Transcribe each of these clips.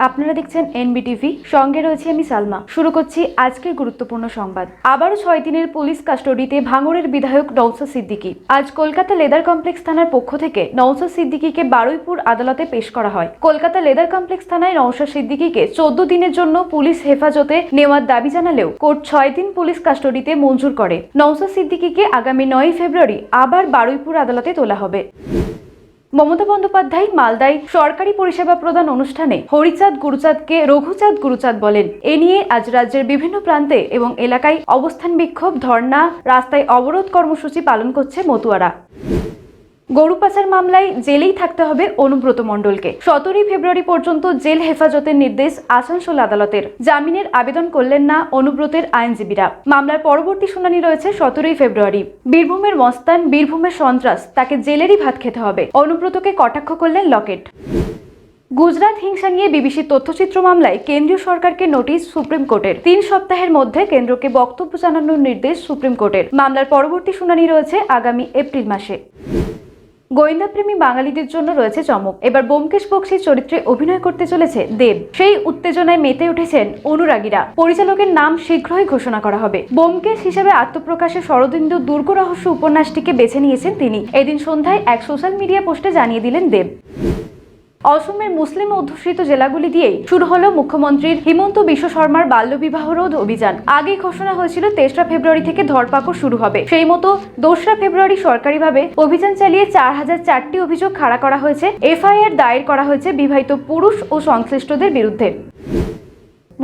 আপনারা দেখছেন এনবিটিভি, সঙ্গে রয়েছে আমি সালমা। শুরু করছি আজকের গুরুত্বপূর্ণ সংবাদ। আবারও ছয় দিনের পুলিশ কাস্টডিতে ভাঙড়ের বিধায়ক নৌসা সিদ্দিকী। আজ কলকাতা লেদার কমপ্লেক্স থানার পক্ষ থেকে নৌসা সিদ্দিকীকে বারুইপুর আদালতে পেশ করা হয়। কলকাতা লেদার কমপ্লেক্স থানায় নৌসা সিদ্দিকীকে চোদ্দ দিনের জন্য পুলিশ হেফাজতে নেওয়ার দাবি জানালেও কোর্ট ছয় দিন পুলিশ কাস্টডিতে মঞ্জুর করে। নৌসা সিদ্দিকীকে আগামী নয় ফেব্রুয়ারি আবার বারুইপুর আদালতে তোলা হবে। মমতা বন্দ্যোপাধ্যায় মালদায় সরকারি পরিষেবা প্রদান অনুষ্ঠানে হরিচাঁদ গুরুচাঁদকে রঘুচাঁদ গুরুচাঁদ বলেন। এ নিয়ে আজ রাজ্যের বিভিন্ন প্রান্তে এবং এলাকায় অবস্থান বিক্ষোভ, ধর্ণা, রাস্তায় অবরোধ কর্মসূচি পালন করছে মতুয়ারা। গরু পাচার মামলায় জেলেই থাকতে হবে অনুব্রত মণ্ডলকে। সতেরোই ফেব্রুয়ারি পর্যন্ত জেল হেফাজতের নির্দেশ আসানসোল আদালতের। জামিনের আবেদন করলেন না অনুব্রতের আইনজীবীরা। মামলার পরবর্তী শুনানি রয়েছে সতেরোই ফেব্রুয়ারি। বীরভূমের মস্তান, বীরভূমের সন্ত্রাস, তাকে জেলেরই ভাত খেতে হবে। অনুব্রতকে কটাক্ষ করলেন লকেট। গুজরাট হিংসা নিয়ে বিবিসির তথ্যচিত্র মামলায় কেন্দ্রীয় সরকারকে নোটিশ সুপ্রিম কোর্টের। তিন সপ্তাহের মধ্যে কেন্দ্রকে বক্তব্য জানানোর নির্দেশ সুপ্রিম কোর্টের। মামলার পরবর্তী শুনানি রয়েছে আগামী এপ্রিল মাসে। গোয়েন্দাপ্রেমী বাঙালিদের জন্য রয়েছে চমক। এবার বোমকেশ বক্সির চরিত্রে অভিনয় করতে চলেছে দেব। সেই উত্তেজনায় মেতে উঠেছেন অনুরাগীরা। পরিচালকের নাম শীঘ্রই ঘোষণা করা হবে। বোমকেশ হিসেবে আত্মপ্রকাশে শরদিন্দু দুর্গ রহস্য উপন্যাসটিকে বেছে নিয়েছেন তিনি। এদিন সন্ধ্যায় এক সোশ্যাল মিডিয়া পোস্টে জানিয়ে দিলেন দেব। অসমের মুসলিম অধ্যুষিত জেলাগুলি দিয়ে শুরু হলো মুখ্যমন্ত্রীর হিমন্ত বিশ্ব শর্মার বাল্যবিবাহ রোধ অভিযান। আগে ঘোষণা হয়েছিল, তেসরা ফেব্রুয়ারি থেকে ধরপাকড় শুরু হবে। সেই মতো দোসরা ফেব্রুয়ারি সরকারিভাবে অভিযান চালিয়ে চার হাজার চারটি অভিযোগ খাড়া করা হয়েছে। এফআইআর দায়ের করা হয়েছে বিবাহিত পুরুষ ও সংশ্লিষ্টদের বিরুদ্ধে।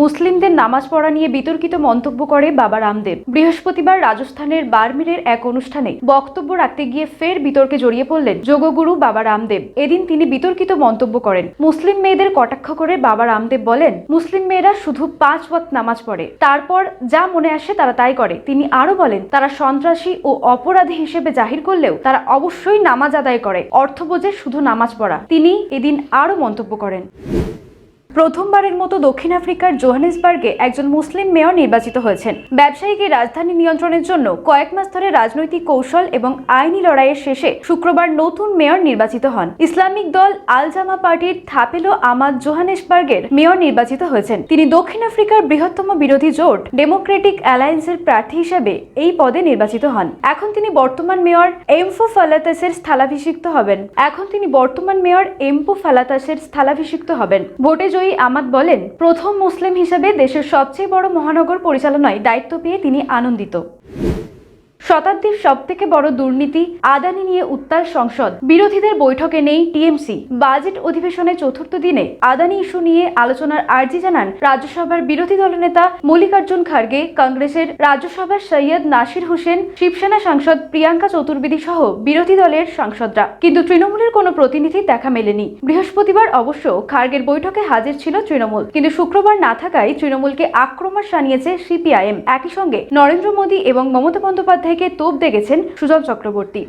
মুসলিমদের নামাজ পড়া নিয়ে বিতর্কিত মন্তব্য করে বাবা রামদেব। বৃহস্পতিবার রাজস্থানের বারমিরের এক অনুষ্ঠানে বক্তব্য রাখতে গিয়ে ফের বিতর্কে জড়িয়ে পড়লেন যোগগুরু বাবা রামদেব। এদিন তিনি বিতর্কিত মন্তব্য করেন। মুসলিম মেয়েদের কটাক্ষ করে বাবা রামদেব বলেন, মুসলিম মেয়েরা শুধু পাঁচ ওয়াক্ত নামাজ পড়ে। তারপর যা মনে আসে তারা তাই করে। তিনি আরও বলেন, তারা সন্ত্রাসী ও অপরাধী হিসেবে জাহির করলেও তারা অবশ্যই নামাজ আদায় করে। অর্থ বোঝে শুধু নামাজ পড়া। তিনি এদিন আরও মন্তব্য করেন। প্রথমবারের মতো দক্ষিণ আফ্রিকার জোহানেসবার্গে একজন মুসলিম মেয়র নির্বাচিত হয়েছেন। ব্যবসায়ীকে রাজধানী নিয়ন্ত্রণের জন্য কয়েক মাস ধরে রাজনৈতিক কৌশল এবং আইনি লড়াইয়ের শেষে শুক্রবার নতুন মেয়র নির্বাচিত হন। ইসলামিক দল আল জামা পার্টির থাপেলো আমাদ জোহানেসবার্গের মেয়র নির্বাচিত হয়েছেন। তিনি দক্ষিণ আফ্রিকার বৃহত্তম বিরোধী জোট, ডেমোক্রেটিক অ্যালায়েন্সের প্রার্থী হিসেবে এই পদে নির্বাচিত হন। এখন তিনি বর্তমান মেয়র এমফো ফালাতাসের স্থলাভিষিক্ত হবেন। এখন তিনি বর্তমান মেয়র এমপো ফালাতাসের স্থলাভিষিক্ত হবেন। ভোটে জয়ী আমাদ বলেন, প্রথম মুসলিম হিসেবে দেশের সবচেয়ে বড় মহানগর পরিচালনায় দায়িত্ব পেয়ে তিনি আনন্দিত। শতাব্দীর সব থেকে বড় দুর্নীতি, আদানি নিয়ে উত্তাল সংসদ। বিরোধীদের বৈঠকে নেই টিএমসি। বাজেট অধিবেশনের চতুর্থ দিনে আদানি ইস্যু নিয়ে আলোচনার আর্জি জানান রাজ্যসভার বিরোধী দলনেতা মল্লিকার্জুন খার্গে, কংগ্রেসের রাজ্যসভার সৈয়দ নাসির হোসেন, শিবসেনা সাংসদ প্রিয়াঙ্কা চতুর্বেদী সহ বিরোধী দলের সাংসদরা। কিন্তু তৃণমূলের কোনো প্রতিনিধি দেখা মেলেনি। বৃহস্পতিবার অবশ্য খার্গের বৈঠকে হাজির ছিল তৃণমূল। কিন্তু শুক্রবার না থাকায় তৃণমূলকে আক্রমণ শানিয়েছে সিপিআইএম। একই সঙ্গে নরেন্দ্র মোদী এবং মমতা বন্দ্যোপাধ্যায়কে তোপ দেখেছেন সুজন চক্রবর্তী।